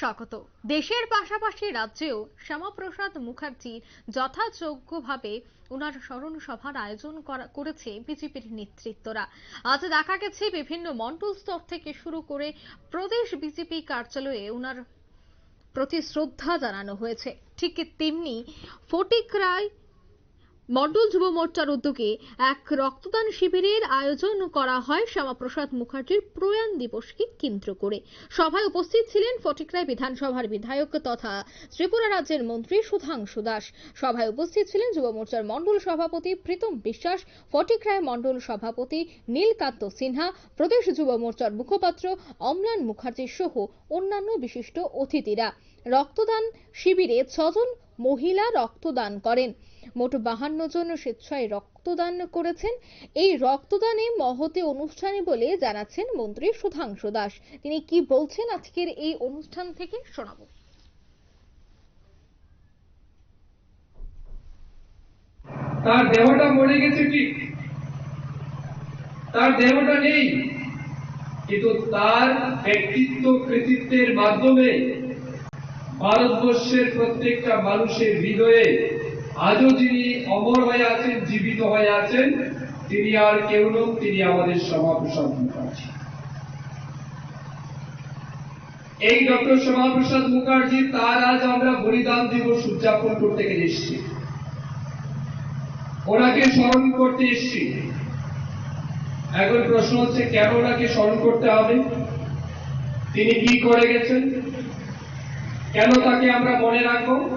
স্বাগত। দেশের পাশাপাশি রাজ্যেও শ্যামাপ্রসাদ মুখার্জি যথাযোগ্যভাবে ওনার স্মরণ সভার আয়োজন করা, করেছে বিজেপির নেতৃত্বরা। আজ দেখা গেছে বিভিন্ন মন্ডল স্তর থেকে শুরু করে প্রদেশ বিজেপি কার্যালয়ে ওনার প্রতি শ্রদ্ধা জানানো হয়েছে। ঠিক তেমনি ফটিকরায় মন্ডল যুব মোর্চার উদ্যোগে এক রক্তদান শিবিরের আয়োজন করা হয়। শ্যামাপ্রসাদ মুখার্জির প্রয়াণ দিবসকে কেন্দ্র করে। সভায় উপস্থিত ছিলেন ফটিকরায় বিধানসভার বিধায়ক তথা ত্রিপুরা রাজ্যের মন্ত্রী সুধাংশু দাস। সভায় উপস্থিত ছিলেন যুব মোর্চার মন্ডল সভাপতি প্রীতম বিশ্বাস ফটিকরায় মন্ডল সভাপতি নীলকান্ত সিনহা, প্রদেশ যুব মোর্চার মুখপাত্র অম্লান মুখার্জি সহ অন্যান্য বিশিষ্ট অতিথিরা। রক্তদান শিবিরে ছজন মহিলা রক্তদান করেন। মোট বাহান্ন জন স্বেচ্ছায় রক্তদান করেছেন। এই রক্তদানে মহতি অনুষ্ঠানে বলে জানাচ্ছেন মন্ত্রী সুধাংশু দাস। তিনি কি বলছেন আজকের এই অনুষ্ঠান থেকে শোনাবো। তার দেহটা মরে গেছে ঠিক। তার দেহটা নেই। কিন্তু তার ব্যক্তিত্ব কৃতিত্বের মাধ্যমে ভারতবর্ষের প্রত্যেকটা মানুষের হৃদয়ে আজও যিনি অমর হয়ে আছেন, জীবিত হয়ে আছেন, তিনি আর কেউ নন, তিনি আমাদের সমাপ্রসাদ মুখার্জি। এই ডক্টর শ্যামাপ্রসাদ মুখার্জি, তার আজ আমরা বলিদান দিবস উদযাপন করতে গিয়ে এসেছি। ওনাকে স্মরণ করতে এসছি। এখন প্রশ্ন হচ্ছে, কেন ওনাকে স্মরণ করতে হবে? তিনি কি করে গেছেন? কেন তাকে আমরা মনে রাখব?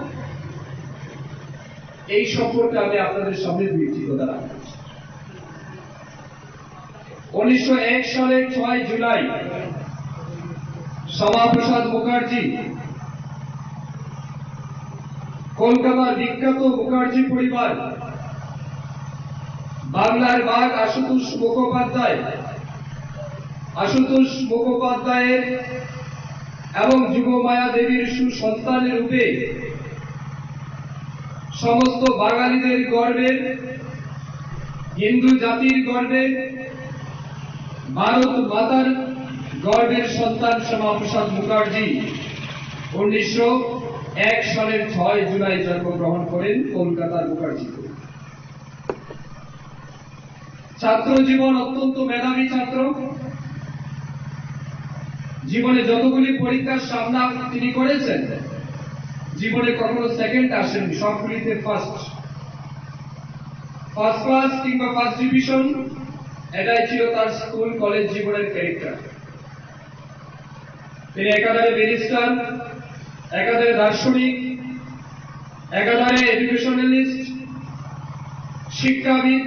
এই সম্পর্কে আমি আপনাদের সামনে কথা রাখছি উনিশশো এক সালের ছয় জুলাই শ্যামাপ্রসাদ মুখার্জি, কলকাতার বিখ্যাত মুখার্জি পরিবার, বাংলার বাঘ আশুতোষ মুখোপাধ্যায়, আশুতোষ মুখোপাধ্যায়ের এবং যুব মায়া দেবীর সুসন্তানের রূপে সমস্ত বাঙালিদের গর্বের হিন্দু জাতির গর্বের ভারত মাতার গর্বের সন্তান শ্যামাপ্রসাদ মুখার্জি উনিশশো এক সালের ছয় জুলাই জন্মগ্রহণ করেন কলকাতার মুখার্জিতে। ছাত্র জীবন অত্যন্ত মেধাবী ছাত্র। জীবনে যতগুলি পরীক্ষার সামনা তিনি করেছেন জীবনে কখনো সেকেন্ড আসেননি, সবগুলিতে ফার্স্ট ফার্স্ট ক্লাস কিংবা ফার্স্ট ডিভিশন এটাই ছিল তার স্কুল কলেজ জীবনের ক্যারেক্টার তিনি একাধারে ব্যারিস্টার একাধারে দার্শনিক, একাধারে এডুকেশনালিস্ট শিক্ষাবিদ,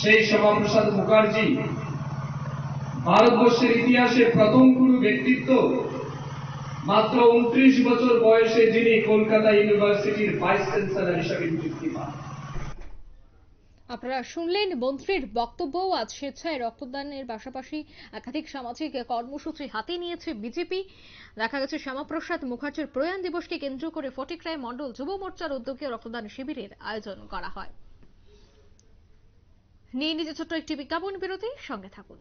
সেই শ্যামাপ্রসাদ মুখার্জি। ভারতবর্ষের ইতিহাসে প্রথম কোনো ব্যক্তিত্ব মাত্র উনত্রিশ বছর বয়সে যিনি কলকাতা ইউনিভার্সিটির ভাইস চ্যান্সেলর হিসাবে নিযুক্তি পান। আপনারা শুনলেন মন্ত্রীর বক্তব্য। আজ স্বেচ্ছায় রক্তদানের পাশাপাশি একাধিক সামাজিক কর্মসূচি হাতে নিয়েছে বিজেপি। দেখা গেছে, শ্যামাপ্রসাদ মুখার্জির প্রয়াণ দিবসকে কেন্দ্র করে ফটিকরায় মণ্ডল যুব মোর্চার উদ্যোগে রক্তদান শিবিরের আয়োজন করা হয়। নিয়ে নিজে ছোট্ট একটি বিজ্ঞাপন বিরতি। সঙ্গে থাকুন।